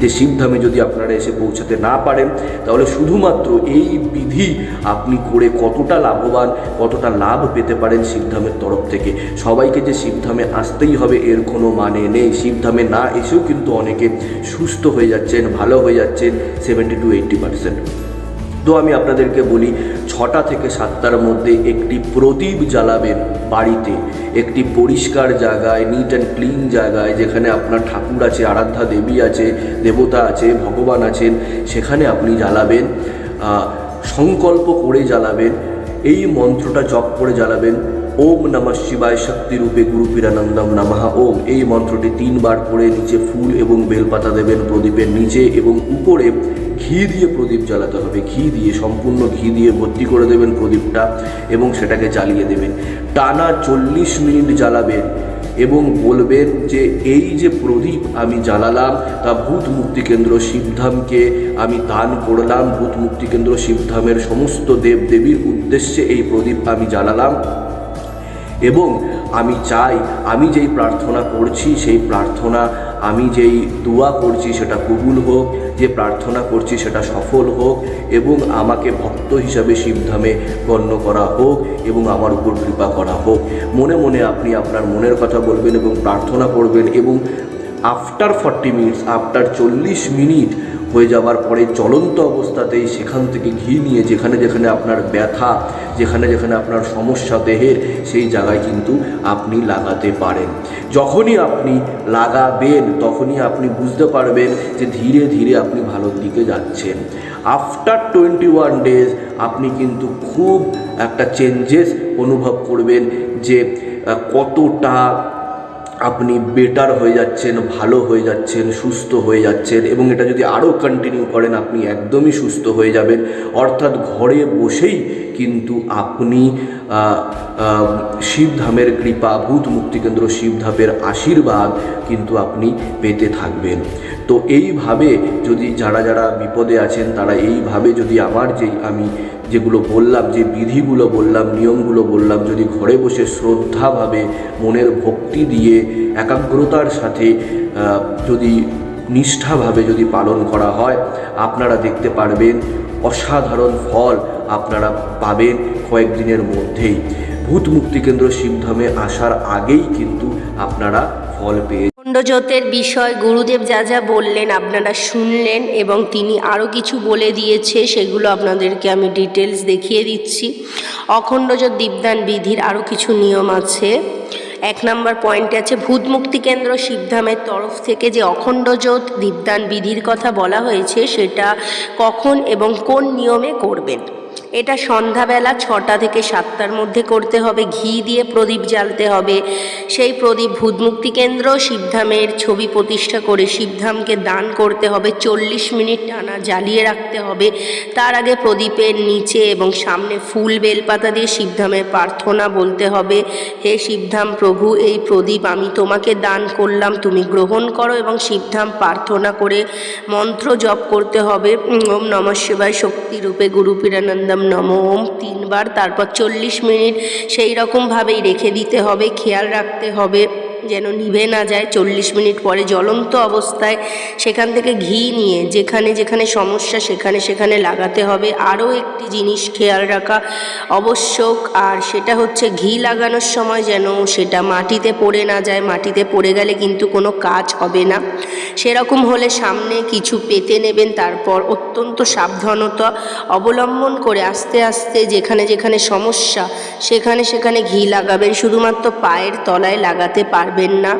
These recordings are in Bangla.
যে শিবধামে যদি আপনারা এসে পৌঁছাতে না পারেন, তাহলে শুধুমাত্র এই বিধি আপনি করে কতটা লাভবান, কতটা লাভ পেতে পারেন শিবধামের তরফ থেকে। সবাইকে যে শিবধামে আসতেই হবে, এর কোনো মানে নেই। শিবধামে না এসেও কিন্তু অনেকে সুস্থ হয়ে যাচ্ছেন, ভালো হয়ে যাচ্ছেন সেভেন্টি টু এইট্টি পার্সেন্ট তো আমি আপনাদেরকে বলি, ছটা থেকে সাতটার মধ্যে একটি প্রদীপ জ্বালাবেন বাড়িতে, একটি পরিষ্কার জায়গায় নিট অ্যান্ড ক্লিন জায়গায়, যেখানে আপনার ঠাকুর আছে, আরাধ্যা দেবী আছে, দেবতা আছে, ভগবান আছেন, সেখানে আপনি জ্বালাবেন সংকল্প করে জ্বালাবেন, এই মন্ত্রটা জপ করে জ্বালাবেন ওম নমঃ শিবায় শক্তি রূপে গুরু পীরানন্দম নমঃ। ওম, এই মন্ত্রটি তিনবার করে নিচে ফুল এবং বেলপাতা দেবেন প্রদীপের নিচে এবং উপরে ঘি দিয়ে প্রদীপ জ্বালাতে হবে। ঘি দিয়ে, সম্পূর্ণ ঘি দিয়ে ভর্তি করে দেবেন প্রদীপটা এবং সেটাকে জ্বালিয়ে দেবেন। টানা চল্লিশ মিনিট জ্বালাবেন এবং বলবেন যে, এই যে প্রদীপ আমি জ্বালালাম, তা ভূত মুক্তি কেন্দ্র শিবধামকে আমি দান করলাম। ভূত মুক্তি কেন্দ্র শিবধামের সমস্ত দেব দেবীর উদ্দেশ্যে এই প্রদীপ আমি জ্বালালাম। এবং আমি চাই, আমি যেই প্রার্থনা করছি, সেই প্রার্থনা, আমি যেই দোয়া করছি সেটা কবুল হোক, যে প্রার্থনা করছি সেটা সফল হোক, এবং আমাকে ভক্ত হিসাবে শিবধামে গণ্য করা হোক, এবং আমার উপর কৃপা করা হোক। মনে মনে আপনি আপনার মনের কথা বলবেন এবং প্রার্থনা করবেন, এবং আফটার ফর্টি মিনিটস আফটার চল্লিশ মিনিট হয়ে যাওয়ার পরে চলন্ত অবস্থাতেই সেখান থেকে ঘি নিয়ে যেখানে যেখানে আপনার ব্যথা, যেখানে যেখানে আপনার সমস্যা দেহের, সেই জায়গায় কিন্তু আপনি লাগাতে পারেন। যখনই আপনি লাগাবেন, তখনই আপনি বুঝতে পারবেন যে ধীরে ধীরে আপনি ভালোর দিকে যাচ্ছেন। আফটার টোয়েন্টি ওয়ান ডেজ আপনি কিন্তু খুব একটা চেঞ্জেস অনুভব করবেন যে কতটা আপনি বেটার হয়ে যাচ্ছেন, ভালো হয়ে যাচ্ছেন, সুস্থ হয়ে যাচ্ছেন এবং এটা যদি আরও কন্টিনিউ করেন, আপনি একদমই সুস্থ হয়ে যাবেন। অর্থাৎ ঘরে বসেই কিন্তু আপনি শিবধামের কৃপা, ভূত মুক্তিকেন্দ্র শিবধামের আশীর্বাদ কিন্তু আপনি পেতে থাকবেন। তো এইভাবে যদি যারা যারা বিপদে আছেন, তারা এইভাবে যদি আমার যেই আমি যেগুলো বললাম, যে বিধিগুলো বললাম, নিয়মগুলো বললাম, যদি ঘরে বসে শ্রদ্ধাভাবে মনের ভক্তি দিয়ে একাগ্রতার সাথে যদি নিষ্ঠাভাবে যদি পালন করা হয়, আপনারা দেখতে পারবেন অসাধারণ ফল আপনারা পাবেন কয়েকদিনের মধ্যেই। ভূত মুক্তি কেন্দ্র শিবধামে আসার আগেই কিন্তু আপনারা ফল পেয়ে খণ্ডজোতের বিষয় গুরুদেব যা যা বললেন আপনারা শুনলেন এবং তিনি আরও কিছু বলে দিয়েছে, সেগুলো আপনাদেরকে আমি ডিটেলস দেখিয়ে দিচ্ছি। অখণ্ডজোত দীপদান বিধির আরও কিছু নিয়ম আছে। এক নম্বর পয়েন্টে আছে ভূত মুক্তি কেন্দ্র শিবধামের তরফ থেকে যে অখণ্ডজোত দীপদান বিধির কথা বলা হয়েছে, সেটা কখন এবং কোন নিয়মে করবেন? এটা সন্ধ্যাবেলা ছটা থেকে সাতটার মধ্যে করতে হবে, ঘি দিয়ে প্রদীপ জ্বালতে হবে। সেই প্রদীপ ভূতমুক্তি কেন্দ্র, শিবধামের ছবি প্রতিষ্ঠা করে শিবধামকে দান করতে হবে, চল্লিশ মিনিট টানা জ্বালিয়ে রাখতে হবে। তার আগে প্রদীপের নিচে এবং সামনে ফুল বেলপাতা দিয়ে শিবধামের প্রার্থনা বলতে হবে, হে শিবধাম প্রভু, এই প্রদীপ আমি তোমাকে দান করলাম, তুমি গ্রহণ করো এবং শিবধাম প্রার্থনা করে মন্ত্র জপ করতে হবে। ওম নম শিবায় শক্তি রূপে গুরু পীরানন্দম নম ওম তিনবার, তারপর চল্লিশ মিনিট সেই রকমভাবেই রেখে দিতে হবে, খেয়াল রাখতে হবে। যেন নিভে না যায়। চল্লিশ মিনিট পরে জ্বলন্ত অবস্থায় সেখান থেকে ঘি নিয়ে যেখানে যেখানে সমস্যা সেখানে সেখানে লাগাতে হবে। আরও একটি জিনিস খেয়াল রাখা আবশ্যক, আর সেটা হচ্ছে ঘি লাগানোর সময় যেন সেটা মাটিতে পড়ে না যায়। মাটিতে পড়ে গেলে কিন্তু কোনো কাজ হবে না। সেরকম হলে সামনে কিছু পেতে নেবেন, তারপর অত্যন্ত সাবধানতা অবলম্বন করে আস্তে আস্তে যেখানে যেখানে সমস্যা সেখানে সেখানে ঘি লাগাবেন। শুধুমাত্র পায়ের তলায় লাগাতে পারবেন না।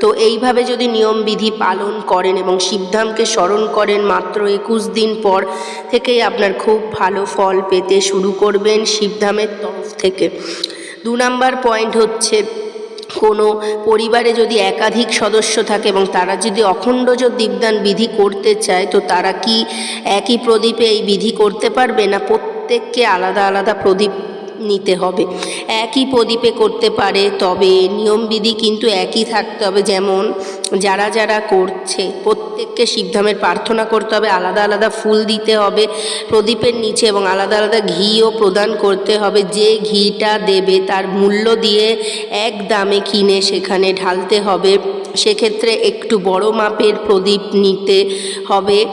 তো এইভাবে যদি নিয়মবিধি পালন করেন এবং শিবধামকে স্মরণ করেন মাত্র একুশ দিন পর থেকেই আপনার খুব ভালো ফল পেতে শুরু করবেন শিবধামের তরফ থেকে। দু নাম্বার পয়েন্ট হচ্ছে, কোনো পরিবারে যদি একাধিক সদস্য থাকে এবং তারা যদি অখণ্ডজ দীপদান বিধি করতে চায়, তো তারা কি একই প্রদীপে এই বিধি করতে পারবে না? প্রত্যেককে আলাদা আলাদা প্রদীপ নিতে হবে। একই প্রদীপে করতে পারে, তবে নিয়মবিধি কিন্তু একই থাকতে হবে। যেমন, যারা যারা করছে, প্রত্যেককে শিবধামের প্রার্থনা করতে হবে, আলাদা আলাদা ফুল দিতে হবে প্রদীপের নিচে এবং আলাদা আলাদা ঘিও প্রদান করতে হবে। যে ঘিটা দেবে, তার মূল্য দিয়ে এক দামে কিনে সেখানে ঢালতে হবে। সেক্ষেত্রে একটু বড় মাপের প্রদীপ নিতে হবে।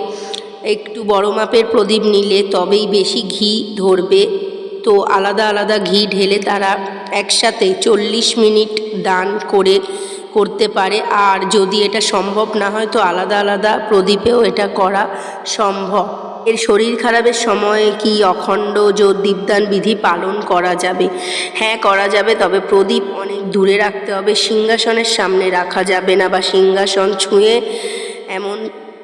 একটু বড় মাপের প্রদীপ নিলে তবেই বেশি ঘি ধরবে। তো আলাদা আলাদা ঘি ঢেলে তারা একসাথে চল্লিশ মিনিট দান করে, করতে পারে। আর যদি এটা সম্ভব না হয়, তো আলাদা আলাদা প্রদীপেও এটা করা সম্ভব। এর শরীর খারাপের সময় কি অখণ্ড জো দীপদান বিধি পালন করা যাবে? হ্যাঁ করা যাবে, তবে প্রদীপ অনেক দূরে রাখতে হবে। সিংহাসনের সামনে রাখা যাবে না বা সিংহাসন ছুঁয়ে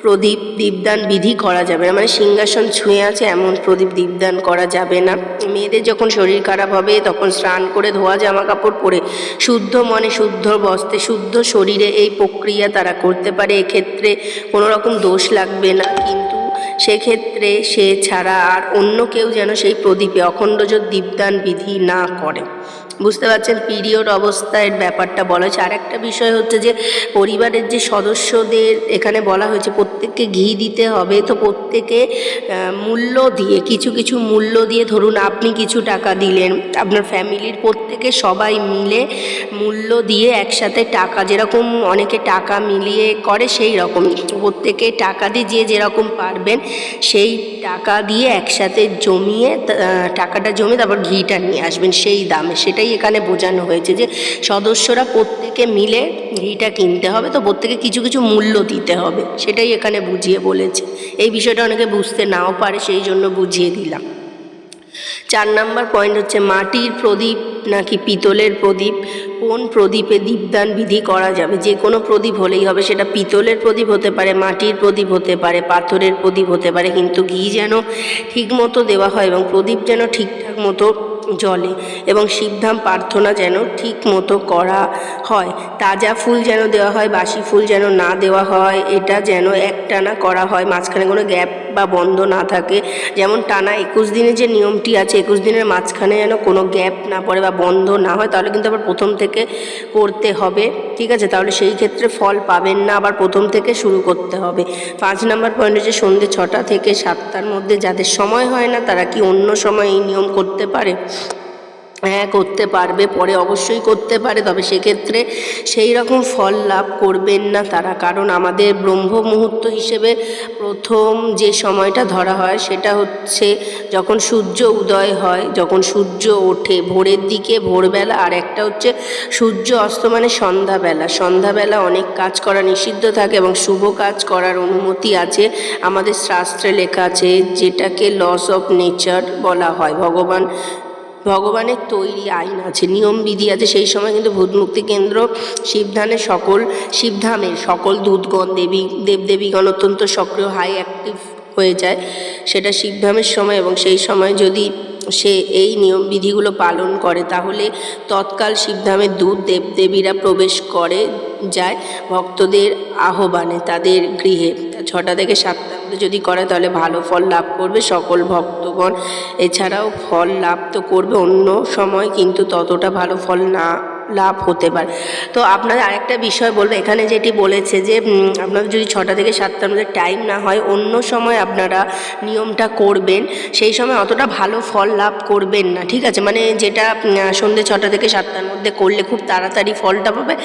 প্রদীপ দীপদান বিধি করা যাবে না। মানে সিংহাসন ছুঁয়ে আছে, এমন প্রদীপ দীপদান করা যাবে না। মেয়েদের যখন শরীর খারাপ হবে, তখন স্নান করে ধোয়া জামা কাপড় পরে শুদ্ধ মনে শুদ্ধ বস্ত্রে শুদ্ধ শরীরে এই প্রক্রিয়া তারা করতে পারে। এক্ষেত্রে কোনো রকম দোষ লাগবে না। কিন্তু সেক্ষেত্রে সে ছাড়া আর অন্য কেউ যেন সেই প্রদীপে অখণ্ডজোৎ দীপদান বিধি না করে। বুঝতে পারছেন পিরিয়ড অবস্থায় ব্যাপারটা বলা হয়েছে। আর একটা বিষয় হচ্ছে যে, পরিবারের যে সদস্যদের এখানে বলা হয়েছে, প্রত্যেককে ঘি দিতে হবে। তো প্রত্যেকে মূল্য দিয়ে, কিছু কিছু মূল্য দিয়ে, ধরুন আপনি কিছু টাকা দিলেন, আপনার ফ্যামিলির প্রত্যেকে সবাই মিলে মূল্য দিয়ে একসাথে টাকা, যেরকম অনেকে টাকা মিলিয়ে করে, সেই রকম। প্রত্যেকে টাকা দিয়ে যে যেরকম পারবেন, সেই টাকা দিয়ে একসাথে জমিয়ে টাকাটা জমিয়ে তারপর ঘিটা নিয়ে আসবেন, সেই দামে। সেটাই এখানে বোঝানো হয়েছে যে সদস্যরা প্রত্যেকে মিলে ঘিটা কিনতে হবে, তো প্রত্যেকে কিছু কিছু মূল্য দিতে হবে, সেটাই এখানে বুঝিয়ে বলেছে। এই বিষয়টা অনেকে বুঝতে নাও পারে, সেই জন্য বুঝিয়ে দিলাম। চার নাম্বার পয়েন্ট হচ্ছে মাটির প্রদীপ নাকি পিতলের প্রদীপ, কোন প্রদীপে দীপদান বিধি করা যাবে? যে কোনো প্রদীপ হলেই হবে, সেটা পিতলের প্রদীপ হতে পারে, মাটির প্রদীপ হতে পারে, পাথরের প্রদীপ হতে পারে, কিন্তু ঘি যেন ঠিক মতো দেওয়া হয় এবং প্রদীপ যেন ঠিকঠাক মতো জলে এবং শিবধাম প্রার্থনা যেন ঠিক মতো করা হয়। তাজা ফুল যেন দেওয়া হয়, বাসি ফুল যেন না দেওয়া হয়, এটা যেন একটানা করা হয়। মাঝখানে কোনো গ্যাপ বা বন্ধ না থাকে। যেমন টানা একুশ দিনের যে নিয়মটি আছে, একুশ দিনের মাঝখানে যেন কোনো গ্যাপ না পড়ে বা বন্ধ না হয়, তাহলে কিন্তু আবার প্রথম থেকে করতে হবে। ঠিক আছে? তাহলে সেই ক্ষেত্রে ফল পাবেন না, আবার প্রথম থেকে শুরু করতে হবে। পাঁচ নাম্বার পয়েন্ট হচ্ছে সন্ধ্যে ছটা থেকে সাতটার মধ্যে যাদের সময় হয় না, তারা কি অন্য সময় এই নিয়ম করতে পারে? হ্যাঁ করতে পারবে, পরে অবশ্যই করতে পারে, তবে সেক্ষেত্রে সেই রকম ফল লাভ করবেন না তারা। কারণ আমাদের ব্রহ্ম মুহূর্ত হিসেবে প্রথম যে সময়টা ধরা হয়, সেটা হচ্ছে যখন সূর্য উদয় হয়, যখন সূর্য ওঠে ভোরের দিকে, ভোরবেলা, আর একটা হচ্ছে সূর্য অস্ত মানে সন্ধ্যাবেলা। সন্ধ্যাবেলা অনেক কাজ করা নিষিদ্ধ থাকে এবং শুভ কাজ করার অনুমতি আছে। আমাদের শাস্ত্রে লেখা আছে, যেটাকে লস অফ নেচার বলা হয়। ভগবান ভগবানের তৈরি আইন আছে, নিয়ম বিধি আছে, সেই সময় কিন্তু ভূতমুক্তি কেন্দ্র শিবধানের সকল শিবধামের সকল দূতগণ, দেবী দেবদেবীগণ অত্যন্ত সক্রিয় হাই অ্যাক্টিভ হয়ে যায় সেটা শিবধামের সময় এবং সেই সময় যদি সে এই নিয়ম বিধিগুলো পালন করে তাহলে তৎকাল শিবধামের দূত দেবদেবীরা প্রবেশ করে যায় ভক্তদের আহ্বানে, তাদের গৃহে। ছটা থেকে সাতটার মধ্যে যদি করে, তাহলে ভালো ফল লাভ করবে সকল ভক্তগণ। এছাড়াও ফল লাভ তো করবে অন্য সময়, কিন্তু ততটা ভালো ফল না লাভ হতে পারে। তো আপনাদের আরেকটা বিষয় বলব, এখানে যেটি বলেছে যে আপনার যদি ছটা থেকে সাতটার মধ্যে টাইম না হয়, অন্য সময় আপনারা নিয়মটা করবেন। সেই সময় অতটা ভালো ফল লাভ করবেন না, ঠিক আছে? মানে যেটা সন্ধ্যে ছটা থেকে সাতটার মধ্যে করলে খুব তাড়াতাড়ি ফলটা পাবে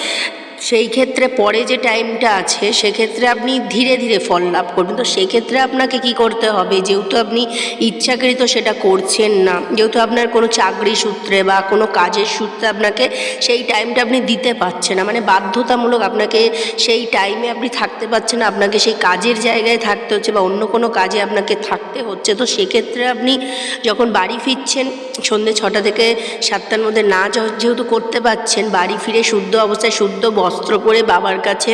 সেই ক্ষেত্রে পরে যে টাইমটা আছে, সেক্ষেত্রে আপনি ধীরে ধীরে ফল লাভ করবেন। তো সেক্ষেত্রে আপনাকে কি করতে হবে? যেহেতু আপনি ইচ্ছাকৃত সেটা করছেন না, যেহেতু আপনার কোনো চাকরি সূত্রে বা কোনো কাজের সূত্রে আপনাকে সেই টাইমটা আপনি দিতে পারছেন না মানে বাধ্যতামূলক আপনাকে সেই টাইমে আপনি থাকতে পারছেন না, আপনাকে সেই কাজের জায়গায় থাকতে হচ্ছে বা অন্য কোনো কাজে আপনাকে থাকতে হচ্ছে। তো সেক্ষেত্রে আপনি যখন বাড়ি ফিরছেন, সন্ধ্যে ছটা থেকে সাতটার মধ্যে না যেহেতু করতে পারছেন, বাড়ি ফিরে শুদ্ধ অবস্থায় শুদ্ধ বস্ত্র পরে বাবার কাছে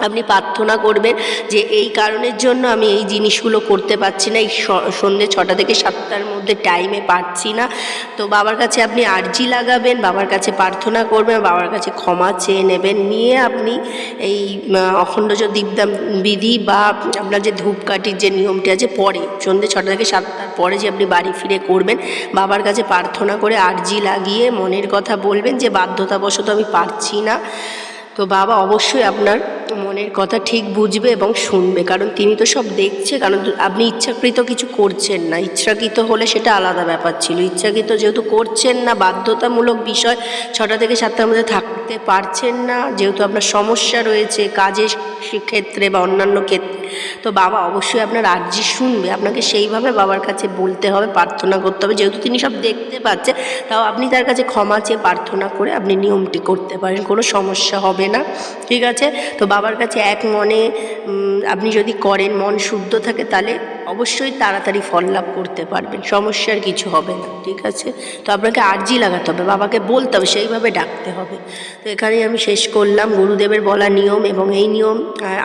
আপনি প্রার্থনা করবেন যে এই কারণের জন্য আমি এই জিনিসগুলো করতে পারছি না। এই সন্ধ্যে ছটা থেকে সাতটার মধ্যে টাইমে পারছি না। তো বাবার কাছে আপনি আর্জি লাগাবেন বাবার কাছে প্রার্থনা করবেন বাবার কাছে ক্ষমা চেয়ে নেবেন। নিয়ে আপনি এই আহ, অখণ্ডজ দীপদান বিধি বা আপনার যে ধূপকাঠির যে নিয়মটি আছে পরে সন্ধ্যে ছটা থেকে সাতটার পরে যে আপনি বাড়ি ফিরে করবেন বাবার কাছে প্রার্থনা করে আর্জি লাগিয়ে মনের কথা বলবেন যে বাধ্যতাবশত আমি পারছি না। তো বাবা অবশ্যই আপনার মনের কথা ঠিক বুঝবে এবং শুনবে, কারণ তিনি তো সব দেখছে, কারণ আপনি ইচ্ছাকৃত কিছু করছেন না। ইচ্ছাকৃত হলে সেটা আলাদা ব্যাপার ছিল। ইচ্ছাকৃত যেহেতু করছেন না, বাধ্যতামূলক বিষয়, ছটা থেকে সাতটার মধ্যে থাকতে পারছেন না। যেহেতু আপনার সমস্যা রয়েছে কাজের ক্ষেত্রে বা অন্যান্য ক্ষেত্রে তো বাবা অবশ্যই আপনার আর্জি শুনবে। আপনাকে সেইভাবে বাবার কাছে বলতে হবে, প্রার্থনা করতে হবে। যেহেতু তিনি সব দেখতে পাচ্ছে, তাও আপনি তার কাছে ক্ষমা চেয়ে প্রার্থনা করে আপনি নিয়মটি করতে পারেন, কোনো সমস্যা হবে না। ঠিক আছে? তো বাবার কাছে এক মনে আপনি যদি করেন, মন শুদ্ধ থাকে তাহলে অবশ্যই তাড়াতাড়ি ফল লাভ করতে পারবেন, সমস্যার কিছু হবে না, ঠিক আছে? তো আপনাকে আর্জি লাগাতে হবে, বাবাকে বলতে হবে, সেইভাবে ডাকতে হবে। তো এখানেই আমি শেষ করলাম, গুরুদেবের বলা নিয়ম এবং এই নিয়ম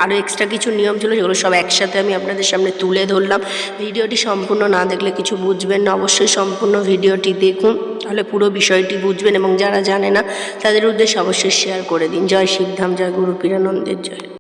আরও এক্সট্রা কিছু নিয়ম ছিল যেগুলো সব একসাথে আমি আপনাদের সামনে তুলে ধরলাম। ভিডিওটি সম্পূর্ণ না দেখলে কিছু বুঝবেন না, অবশ্যই সম্পূর্ণ ভিডিওটি দেখুন, তাহলে পুরো বিষয়টি বুঝবেন এবং যারা জানে না, তাদের উদ্দেশ্যে অবশ্যই শেয়ার করে দিন। জয় শিবধাম, জয় গুরু পীরানন্দের জয়।